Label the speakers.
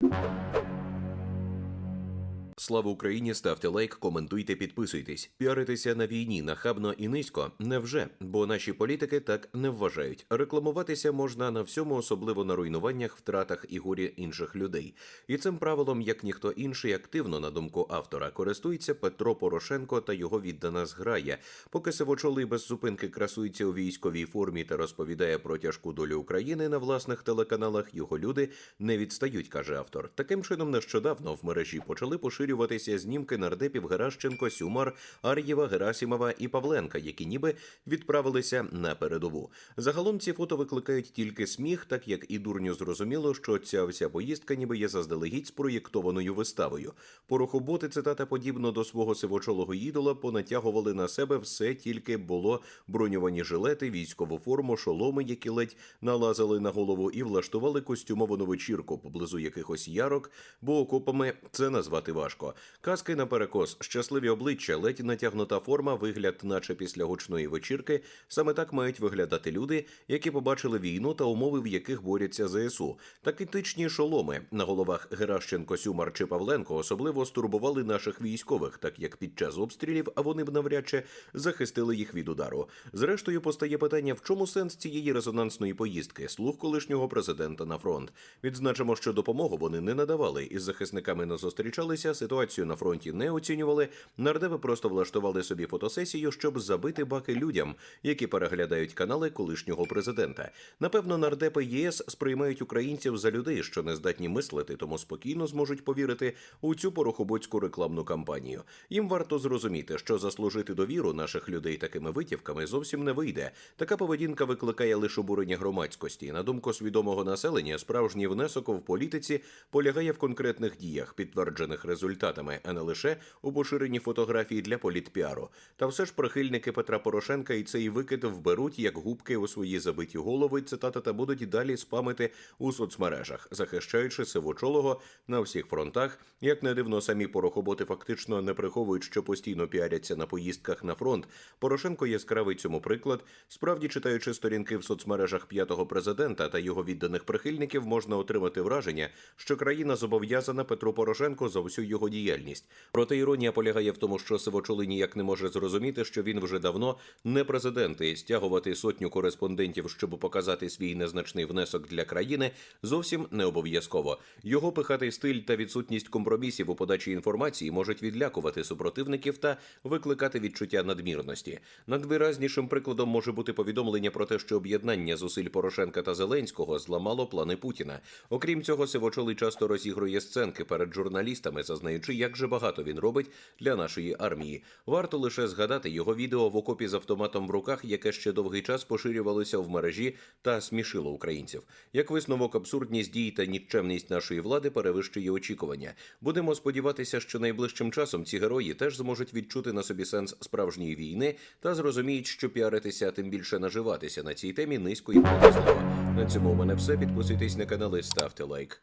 Speaker 1: you Слава Україні! Ставте лайк, коментуйте, підписуйтесь. Піаритися на війні нахабно і низько невже, бо наші політики так не вважають. Рекламуватися можна на всьому, особливо на руйнуваннях, втратах і горі інших людей. І цим правилом, як ніхто інший, активно на думку автора, користується Петро Порошенко та його віддана зграя. Поки сивочолий без зупинки красується у військовій формі та розповідає про тяжку долю України на власних телеканалах, його люди не відстають, каже автор. Таким чином, нещодавно в мережі почали поширюватися знімки нардепів Геращенко, Сюмар, Ар'єва, Герасімова і Павленка, які ніби відправилися на передову. Загалом ці фото викликають тільки сміх, так як і дурню зрозуміло, що ця вся поїздка ніби є заздалегідь спроєктованою виставою. Порохоботи, цитата подібно до свого сивочолого ідола, понатягували на себе все тільки було броньовані жилети, військову форму, шоломи, які ледь налазили на голову, і влаштували костюмовану вечірку поблизу якихось ярок, бо окопами це назвати важко. Каски на перекос, щасливі обличчя, ледь натягнута форма, вигляд, наче після гучної вечірки. Саме так мають виглядати люди, які побачили війну та умови, в яких борються ЗСУ. Такітичні шоломи на головах Геращенко, Сюмар чи Павленко особливо стурбували наших військових, так як під час обстрілів, а вони б навряд чи захистили їх від удару. Зрештою, постає питання, в чому сенс цієї резонансної поїздки? Слух колишнього президента на фронт. Відзначимо, що допомогу вони не надавали із захисниками не зустрічалися. Ситуацію на фронті не оцінювали. Нардепи просто влаштували собі фотосесію, щоб забити баки людям, які переглядають канали колишнього президента. Напевно, нардепи ЄС сприймають українців за людей, що не здатні мислити, тому спокійно зможуть повірити у цю порохоботську рекламну кампанію. Їм варто зрозуміти, що заслужити довіру наших людей такими витівками зовсім не вийде. Така поведінка викликає лише обурення громадськості. На думку свідомого населення, справжній внесок в політиці полягає в конкретних діях, підтверджених результатами, а не лише у поширенні фотографій для політпіару. Та все ж прихильники Петра Порошенка і цей викид вберуть як губки у свої забиті голови. Цитата та будуть далі спамити у соцмережах, захищаючи сивочолого на всіх фронтах. Як не дивно, самі порохоботи фактично не приховують, що постійно піаряться на поїздках на фронт. Порошенко яскравий цьому приклад. Справді, читаючи сторінки в соцмережах п'ятого президента та його відданих прихильників, можна отримати враження, що країна зобов'язана Петру Порошенко за всю його діяльність. Проте іронія полягає в тому, що Сивочолий ніяк не може зрозуміти, що він вже давно не президент, і стягувати сотню кореспондентів, щоб показати свій незначний внесок для країни, зовсім не обов'язково. Його пихатий стиль та відсутність компромісів у подачі інформації можуть відлякувати супротивників та викликати відчуття надмірності. Надвиразнішим прикладом може бути повідомлення про те, що об'єднання зусиль Порошенка та Зеленського зламало плани Путіна. Окрім цього, Сивочолий часто розігрує сценки перед журналістами, зазнаючи, як же багато він робить для нашої армії. Варто лише згадати його відео в окопі з автоматом в руках, яке ще довгий час поширювалося в мережі та смішило українців. Як висновок, абсурдність дій та нікчемність нашої влади перевищує очікування. Будемо сподіватися, що найближчим часом ці герої теж зможуть відчути на собі сенс справжньої війни та зрозуміють, що піаритися, тим більше наживатися на цій темі низько і. На цьому у мене все. Підписуйтесь на канал і ставте лайк.